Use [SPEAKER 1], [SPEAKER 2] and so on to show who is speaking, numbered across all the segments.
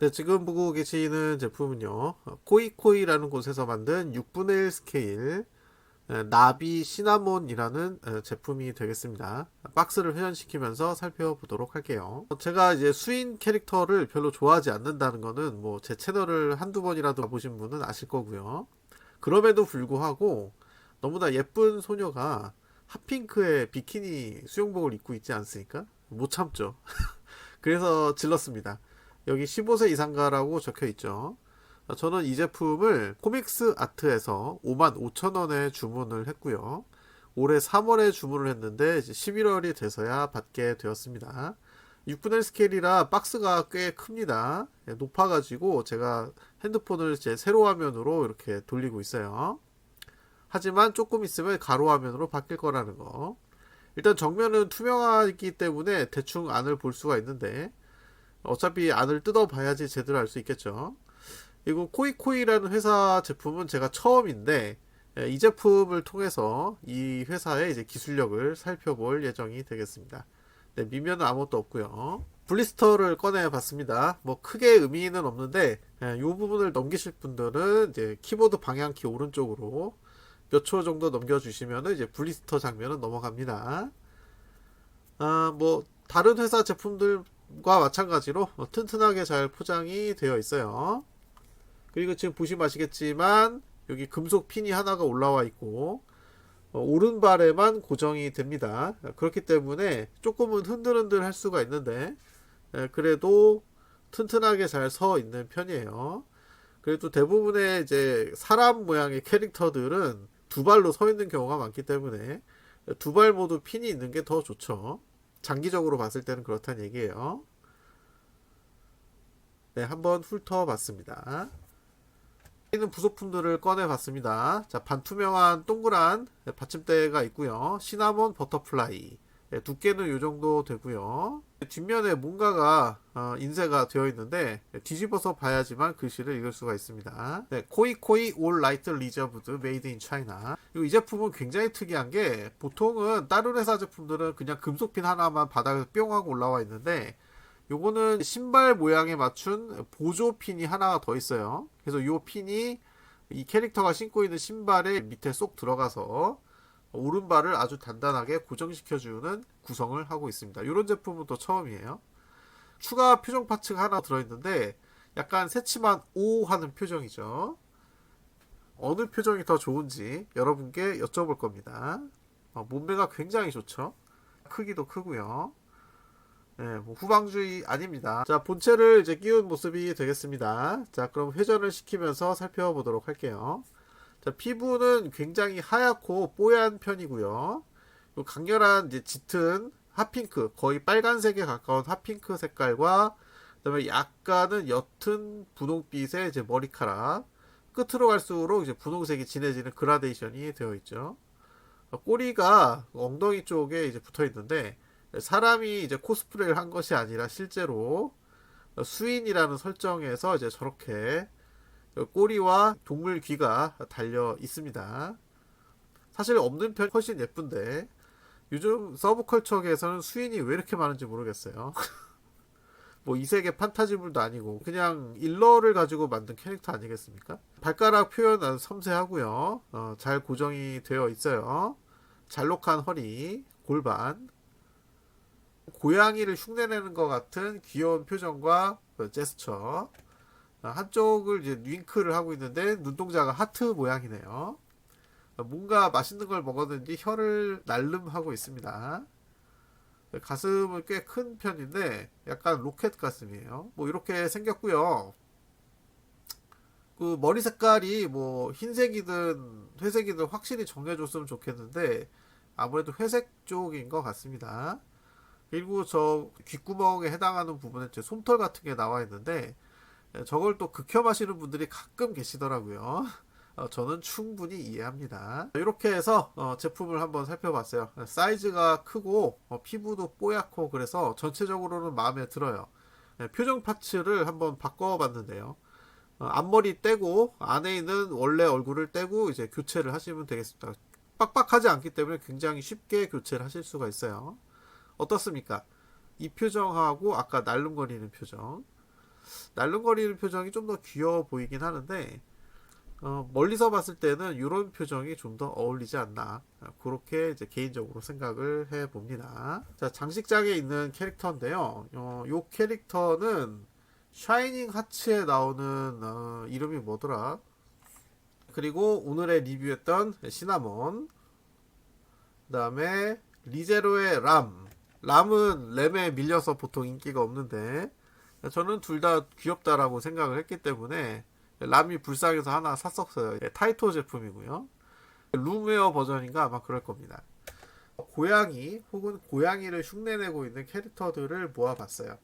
[SPEAKER 1] 네, 지금 보고 계시는 제품은요, 어, 코이코이라는 곳에서 만든 6분의 1 스케일 에, 나비 시나몬이라는 에, 제품이 되겠습니다. 박스를 회전시키면서 살펴보도록 할게요. 어, 제가 이제 수인 캐릭터를 별로 좋아하지 않는다는 거는 뭐 제 채널을 한두 번이라도 보신 분은 아실 거고요. 그럼에도 불구하고 너무나 예쁜 소녀가 핫핑크의 비키니 수영복을 입고 있지 않습니까? 못 참죠. 그래서 질렀습니다. 여기 15세 이상가라고 적혀 있죠. 어, 저는 이 제품을 코믹스 아트에서 55,000원에 주문을 했고요. 올해 3월에 주문을 했는데 이제 11월이 돼서야 받게 되었습니다. 6분의 1 스케일이라 박스가 꽤 큽니다. 예, 높아가지고 제가 핸드폰을 제 세로 화면으로 이렇게 돌리고 있어요. 하지만 조금 있으면 가로 화면으로 바뀔 거라는 거. 일단 정면은 투명하기 때문에 대충 안을 볼 수가 있는데 어차피 안을 뜯어봐야지 제대로 알 수 있겠죠. 그리고 코이코이라는 회사 제품은 제가 처음인데 예, 이 제품을 통해서 이 회사의 이제 기술력을 살펴볼 예정이 되겠습니다. 네, 미면은 아무것도 없고요. 블리스터를 꺼내 봤습니다. 뭐 크게 의미는 없는데 이 부분을 넘기실 분들은 이제 키보드 방향키 오른쪽으로 몇 초 정도 넘겨주시면 이제 블리스터 장면은 넘어갑니다. 아, 뭐 다른 회사 제품들 과 마찬가지로 어, 튼튼하게 잘 포장이 되어 있어요. 그리고 지금 보시면 아시겠지만 여기 금속 핀이 하나가 올라와 있고 어, 오른발에만 고정이 됩니다. 그렇기 때문에 조금은 흔들흔들 할 수가 있는데 에, 그래도 튼튼하게 잘 서 있는 편이에요. 그래도 대부분의 이제 사람 모양의 캐릭터들은 두 발로 서 있는 경우가 많기 때문에 두 발 모두 핀이 있는 게 더 좋죠. 장기적으로 봤을 때는 그렇다는 얘기예요. 네, 한번 훑어봤습니다. 있는 부속품들을 꺼내봤습니다. 자, 반투명한 동그란 받침대가 있고요. 시나몬 버터플라이. 네, 두께는 이 정도 되고요. 뒷면에 뭔가가 어, 인쇄가 되어 있는데 뒤집어서 봐야지만 글씨를 읽을 수가 있습니다. 네, 코이코이 올 라이트 리저브드 메이드 인 차이나. 이 제품은 굉장히 특이한 게 보통은 다른 회사 제품들은 그냥 금속핀 하나만 바닥에서 뿅 하고 올라와 있는데 요거는 신발 모양에 맞춘 보조 핀이 하나가 더 있어요. 그래서 요 핀이 이 캐릭터가 신고 있는 신발에 밑에 쏙 들어가서 오른발을 아주 단단하게 고정시켜주는 구성을 하고 있습니다. 이런 제품은 또 처음이에요. 추가 표정 파츠가 하나 들어있는데 약간 새침한 오 하는 표정이죠. 어느 표정이 더 좋은지 여러분께 여쭤볼 겁니다. 어, 몸매가 굉장히 좋죠. 크기도 크고요. 네, 뭐 후방주의 아닙니다. 자, 본체를 이제 끼운 모습이 되겠습니다. 자, 그럼 회전을 시키면서 살펴보도록 할게요. 자, 피부는 굉장히 하얗고 뽀얀 편이고요. 강렬한 이제 짙은 핫핑크, 거의 빨간색에 가까운 핫핑크 색깔과 그다음에 약간은 옅은 분홍빛의 이제 머리카락. 끝으로 갈수록 이제 분홍색이 진해지는 그라데이션이 되어 있죠. 꼬리가 엉덩이 쪽에 이제 붙어 있는데 사람이 이제 코스프레를 한 것이 아니라 실제로 수인이라는 설정에서 이제 저렇게 꼬리와 동물 귀가 달려 있습니다. 사실 없는 편 훨씬 예쁜데 요즘 서브컬처계에서는 수인이 왜 이렇게 많은지 모르겠어요. 뭐 이색의 판타지물도 아니고 그냥 일러를 가지고 만든 캐릭터 아니겠습니까? 발가락 표현 아주 섬세하고요. 어, 잘 고정이 되어 있어요. 잘록한 허리, 골반, 고양이를 흉내내는 것 같은 귀여운 표정과 제스처. 한쪽을 이제 윙크를 하고 있는데 눈동자가 하트 모양이네요. 뭔가 맛있는 걸 먹었는지 혀를 날름하고 있습니다. 가슴은 꽤 큰 편인데 약간 로켓 가슴이에요. 뭐 이렇게 생겼고요. 그 머리 색깔이 뭐 흰색이든 회색이든 확실히 정해줬으면 좋겠는데 아무래도 회색 쪽인 것 같습니다. 그리고 저 귓구멍에 해당하는 부분에 제 솜털 같은 게 나와 있는데 저걸 또 극혐하시는 분들이 가끔 계시더라고요. 어, 저는 충분히 이해합니다. 이렇게 해서 어, 제품을 한번 살펴봤어요. 사이즈가 크고 어, 피부도 뽀얗고 그래서 전체적으로는 마음에 들어요. 네, 표정 파츠를 한번 바꿔봤는데요. 어, 앞머리 떼고 안에 있는 원래 얼굴을 떼고 이제 교체를 하시면 되겠습니다. 빡빡하지 않기 때문에 굉장히 쉽게 교체를 하실 수가 있어요. 어떻습니까? 이 표정하고 아까 날름거리는 표정. 날름거리는 표정이 좀 더 귀여워 보이긴 하는데 어, 멀리서 봤을 때는 이런 표정이 좀 더 어울리지 않나 그렇게 이제 개인적으로 생각을 해 봅니다. 자 장식장에 있는 캐릭터인데요. 어, 요 캐릭터는 샤이닝 하츠에 나오는 어, 이름이 뭐더라? 그리고 오늘의 리뷰했던 시나몬 그다음에 리제로의 람 람은 램에 밀려서 보통 인기가 없는데 저는 둘 다 귀엽다라고 생각을 했기 때문에 람이 불쌍해서 하나 샀었어요. 예, 타이토 제품이고요. 룸웨어 버전인가 아마 그럴 겁니다. 고양이 혹은 고양이를 흉내내고 있는 캐릭터들을 모아봤어요.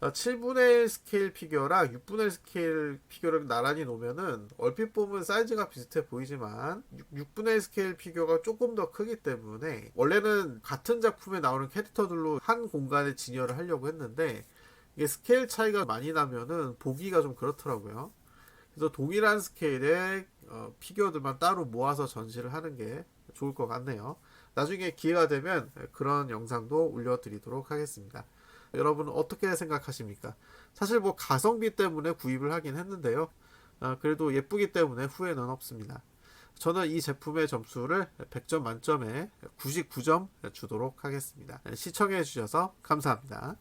[SPEAKER 1] 7분의 1 스케일 피규어랑 6분의 1 스케일 피규어를 나란히 놓으면은 얼핏 보면 사이즈가 비슷해 보이지만 6, 분의 1 스케일 피규어가 조금 더 크기 때문에 원래는 같은 작품에 나오는 캐릭터들로 한 공간에 진열을 하려고 했는데 이게 스케일 차이가 많이 나면은 보기가 좀 그렇더라고요. 그래서 동일한 스케일의 어, 피규어들만 따로 모아서 전시를 하는 게 좋을 것 같네요. 나중에 기회가 되면 그런 영상도 올려드리도록 하겠습니다. 여러분은 어떻게 생각하십니까? 사실 뭐 가성비 때문에 구입을 하긴 했는데요. 어, 그래도 예쁘기 때문에 후회는 없습니다. 저는 이 제품의 점수를 100점 만점에 99점 주도록 하겠습니다. 시청해 주셔서 감사합니다.